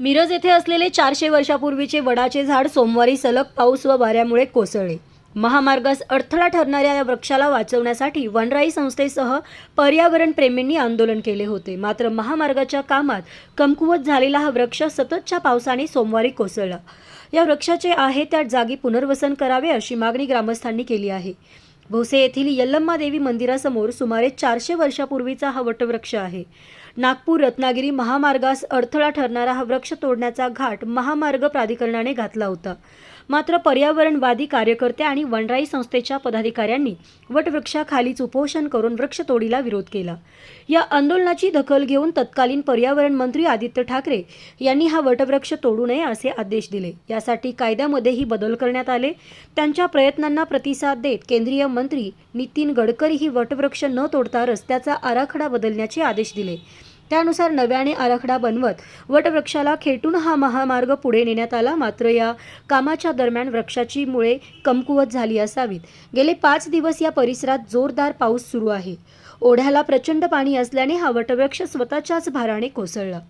मिरज येथे असलेले चारशे वर्षापूर्वीचे वडाचे झाड सोमवारी सलग पाऊस व वाऱ्यामुळे कोसळले. महामार्गास अडथळा ठरणाऱ्या या वृक्षाला वाचवण्यासाठी वनराई संस्थेसह पर्यावरण प्रेमींनी आंदोलन केले होते. मात्र महामार्गाच्या कामात कमकुवत झालेला हा वृक्ष सततच्या पावसाने सोमवारी कोसळला. या वृक्षाचे आहे त्या जागी पुनर्वसन करावे अशी मागणी ग्रामस्थांनी केली आहे. भोसे येथील यल्लम्मा देवी मंदिरासमोर सुमारे चारशे वर्षापूर्वीचा हा वटवृक्ष आहे. नागपूर रत्नागिरी महामार्गास अडथळा ठरणारा हा वृक्ष तोडण्याचा घाट महामार्ग प्राधिकरणाने घातला होता. मात्र पर्यावरणवादी कार्यकर्ते आणि वनराई संस्थेच्या पदाधिकाऱ्यांनी वटवृक्षाखालीच उपोषण करून वृक्षतोडीला विरोध केला. या आंदोलनाची दखल घेऊन तत्कालीन पर्यावरण मंत्री आदित्य ठाकरे यांनी हा वटवृक्ष तोडू नये असे आदेश दिले. यासाठी कायद्यामध्येही बदल करण्यात आले. त्यांच्या प्रयत्नांना प्रतिसाद देत केंद्रीय मंत्री नितीन गडकरी ही वटवृक्ष न तोडता रस्त्याचा आराखडा बदलण्याचे आदेश दिले. त्यानुसार नव्याने आराखडा बनवत वटवृक्षाला खेटून हा महामार्ग पुढे नेण्यात आला. मात्र या कामाच्या दरम्यान वृक्षाची मुळे कमकुवत झाली असावीत. गेले पाच दिवस या परिसरात जोरदार पाऊस सुरू आहे. ओढ्याला प्रचंड पाणी असल्याने हा वटवृक्ष स्वतःच्याच भाराने कोसळला.